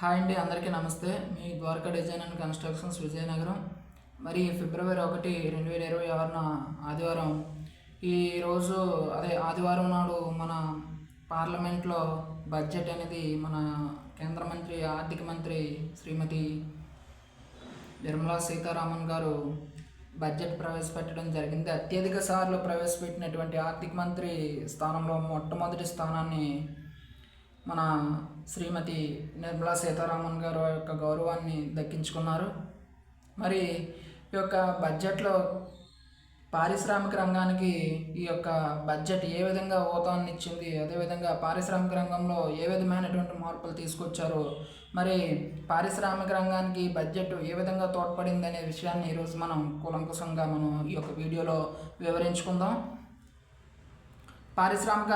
Hi అండి అందరికీ నమస్తే. మీ Dwaraka design and constructions Vizianagaram. మరి ఫిబ్రవరి ఒకటి రెండు వేల ఇరవై ఆరున ఆదివారం ఈరోజు అదే ఆదివారం నాడు మన పార్లమెంట్లో బడ్జెట్ అనేది మన కేంద్ర మంత్రి ఆర్థిక మంత్రి శ్రీమతి నిర్మలా సీతారామన్ గారు బడ్జెట్ ప్రవేశపెట్టడం జరిగింది. అత్యధిక సార్లు ప్రవేశపెట్టినటువంటి ఆర్థిక మంత్రి స్థానంలో మొట్టమొదటి స్థానాన్ని మన శ్రీమతి నిర్మలా సీతారామన్ గారు యొక్క గౌరవాన్ని దక్కించుకున్నారు. మరి ఈ యొక్క బడ్జెట్లో పారిశ్రామిక రంగానికి ఈ యొక్క బడ్జెట్ ఏ విధంగా ఊతాన్ని ఇచ్చింది అదేవిధంగా పారిశ్రామిక రంగంలో ఏ విధమైనటువంటి మార్పులు తీసుకొచ్చారు మరి పారిశ్రామిక రంగానికి బడ్జెట్ ఏ విధంగా తోడ్పడింది అనే విషయాన్ని ఈరోజు మనం కులంకుశంగా మనం ఈ యొక్క వీడియోలో వివరించుకుందాం. పారిశ్రామిక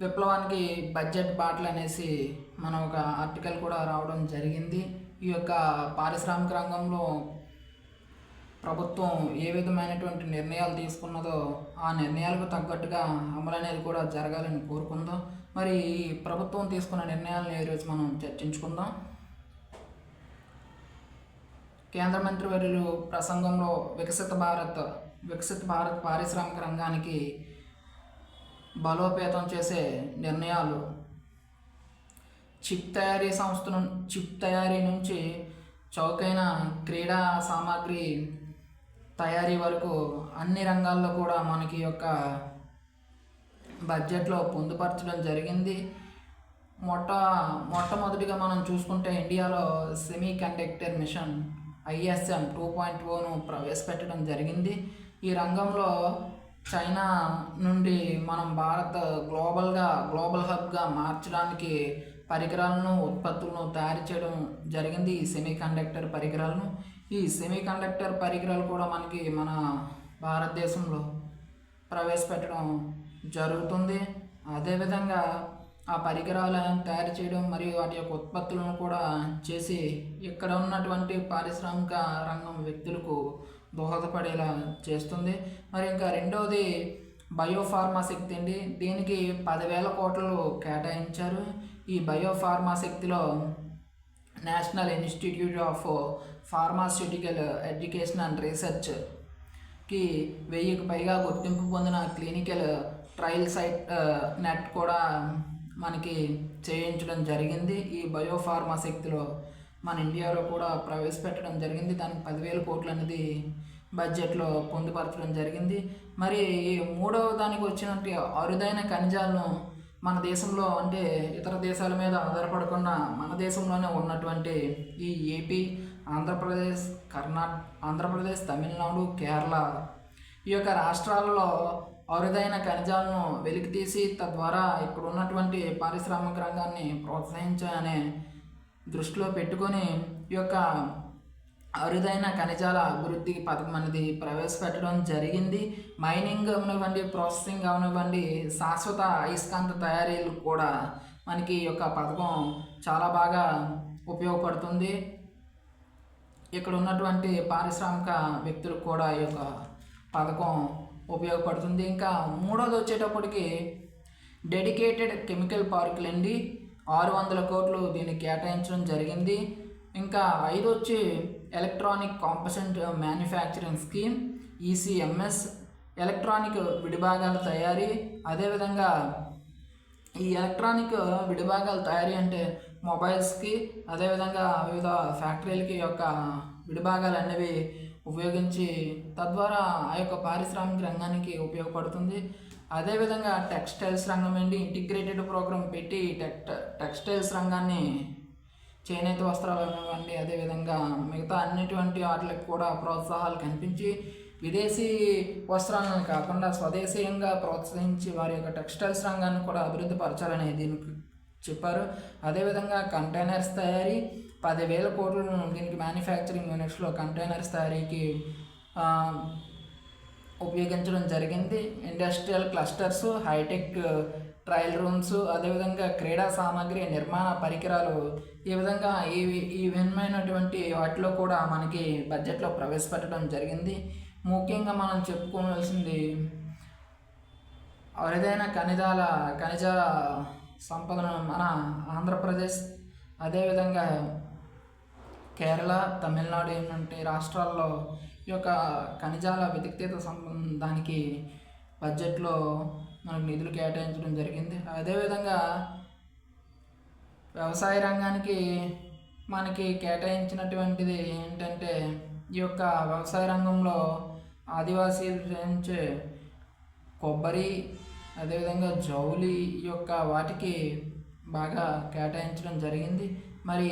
విప్లవానికి బడ్జెట్ బాటలు అనేసి మనం ఒక ఆర్టికల్ కూడా రావడం జరిగింది. ఈ యొక్క పారిశ్రామిక రంగంలో ప్రభుత్వం ఏ విధమైనటువంటి నిర్ణయాలు తీసుకున్నదో ఆ నిర్ణయాలకు తగ్గట్టుగా అమలు అనేది కూడా జరగాలని కోరుకుందాం. మరి ఈ ప్రభుత్వం తీసుకున్న నిర్ణయాలను ఈరోజు మనం చర్చించుకుందాం? కేంద్ర మంత్రివర్యులు ప్రసంగంలో వికసిత భారత్ వికసిత భారత్ పారిశ్రామిక రంగానికి బలోపేతం చేసే నిర్ణయాలు. చిప్ తయారీ సంస్థ చిప్ తయారీ నుంచి చౌకైన క్రీడా సామాగ్రి తయారీ వరకు అన్ని రంగాల్లో కూడా మనకి యొక్క బడ్జెట్లో పొందుపరచడం జరిగింది. మొట్ట మొట్టమొదటిగా మనం చూసుకుంటే ఇండియాలో semiconductor mission ISM two point own ప్రవేశపెట్టడం జరిగింది. ఈ రంగంలో చైనా నుండి మనం భారత్ గ్లోబల్గా గ్లోబల్ హబ్గా మార్చడానికి పరికరాలను ఉత్పత్తులను తయారు చేయడం జరిగింది ఈ సెమీకండక్టర్ పరికరాలను. ఈ సెమీకండక్టర్ పరికరాలు కూడా మనకి మన భారతదేశంలో ప్రవేశపెట్టడం జరుగుతుంది. అదేవిధంగా ఆ పరికరాలను తయారు చేయడం మరియు వాటి యొక్క ఉత్పత్తులను కూడా చేసి ఇక్కడ ఉన్నటువంటి పారిశ్రామిక రంగం వ్యక్తులకు దోహదపడేలా చేస్తుంది. మరి ఇంకా రెండవది బయోఫార్మా శక్తి అండి. దీనికి పదివేల కోట్లు కేటాయించారు. ఈ బయోఫార్మా శక్తిలో national institute of pharmaceutical education and రీసెర్చ్కి వెయ్యికి పైగా గుర్తింపు పొందిన క్లినికల్ ట్రయల్ సైట్ నెట్ కూడా మనకి చేయించడం జరిగింది. ఈ బయోఫార్మా శక్తిలో మన ఇండియాలో కూడా ప్రవేశపెట్టడం జరిగింది. దానికి పదివేల కోట్లు అనేది బడ్జెట్లో పొందుపరచడం జరిగింది. మరి ఈ మూడవ దానికి వచ్చినట్టు అరుదైన ఖనిజాలను మన దేశంలో అంటే ఇతర దేశాల మీద ఆధారపడకుండా మన దేశంలోనే ఉన్నటువంటి ఈ ఏపీ ఆంధ్రప్రదేశ్ కర్ణాటక ఆంధ్రప్రదేశ్ తమిళనాడు కేరళ ఈ యొక్క రాష్ట్రాలలో అరుదైన ఖనిజాలను వెలికితీసి తద్వారా ఇక్కడ ఉన్నటువంటి పారిశ్రామిక రంగాన్ని ప్రోత్సహించాయనే దృష్టిలో పెట్టుకొని ఈ యొక్క అరుదైన ఖనిజాల అభివృద్ధి పథకం అనేది ప్రవేశపెట్టడం జరిగింది. మైనింగ్ అవనివ్వండి ప్రాసెసింగ్ అవనివ్వండి శాశ్వత అయస్కాంత తయారీలు కూడా మనకి ఈ యొక్క పథకం చాలా బాగా ఉపయోగపడుతుంది. ఇక్కడ ఉన్నటువంటి పారిశ్రామిక వ్యక్తులకు కూడా ఈ యొక్క పథకం ఉపయోగపడుతుంది. ఇంకా మూడోది వచ్చేటప్పటికి డెడికేటెడ్ కెమికల్ పార్కులు అండి ఆరు వందల కోట్లు దీన్ని కేటాయించడం జరిగింది. ఇంకా ఐదు వచ్చి electronic components manufacturing scheme ECMS electronic విడిభాగాల తయారీ. అదేవిధంగా ఈ ఎలక్ట్రానిక్ విడిభాగాల తయారీ అంటే మొబైల్స్కి అదేవిధంగా వివిధ ఫ్యాక్టరీలకి యొక్క విడిభాగాలు అనేవి ఉపయోగించి తద్వారా ఆ యొక్క పారిశ్రామిక రంగానికి ఉపయోగపడుతుంది. అదేవిధంగా టెక్స్టైల్స్ రంగం ఏంటి ఇంటిగ్రేటెడ్ ప్రోగ్రామ్ పెట్టి టెక్ టెక్స్టైల్స్ రంగాన్ని చేనేత వస్త్రాలు ఇవ్వండి అదేవిధంగా మిగతా అన్నిటువంటి వాటికి కూడా ప్రోత్సాహాలు కనిపించి విదేశీ వస్త్రాలను కాకుండా స్వదేశీయంగా ప్రోత్సహించి వారి యొక్క టెక్స్టైల్స్ రంగాన్ని కూడా అభివృద్ధి పరచాలని దీనికి చెప్పారు. అదేవిధంగా కంటైనర్స్ తయారీ పదివేల కోట్లను దీనికి మ్యానుఫ్యాక్చరింగ్ యూనిట్స్లో కంటైనర్స్ తయారీకి ఉపయోగించడం జరిగింది. Industrial clusters high tech trial rooms అదేవిధంగా క్రీడా సామాగ్రి నిర్మాణ పరికరాలు ఈ విధంగా ఈ ఈ విధమైనటువంటి వాటిలో కూడా మనకి బడ్జెట్లో ప్రవేశపెట్టడం జరిగింది. ముఖ్యంగా మనం చెప్పుకోవాల్సింది అరుదైన ఖనిజాల ఖనిజ సంపదను మన ఆంధ్రప్రదేశ్ అదేవిధంగా కేరళ తమిళనాడు ఏంటంటే రాష్ట్రాల్లో ఈ యొక్క ఖనిజాల వెతికితేత సంబంధానికి బడ్జెట్లో మనకు నిధులు కేటాయించడం జరిగింది. అదేవిధంగా వ్యవసాయ రంగానికి మనకి కేటాయించినటువంటిది ఏంటంటే ఈ యొక్క వ్యవసాయ రంగంలో ఆదివాసీలు చేయించే కొబ్బరి అదేవిధంగా జౌలి ఈ యొక్క వాటికి బాగా కేటాయించడం జరిగింది. మరి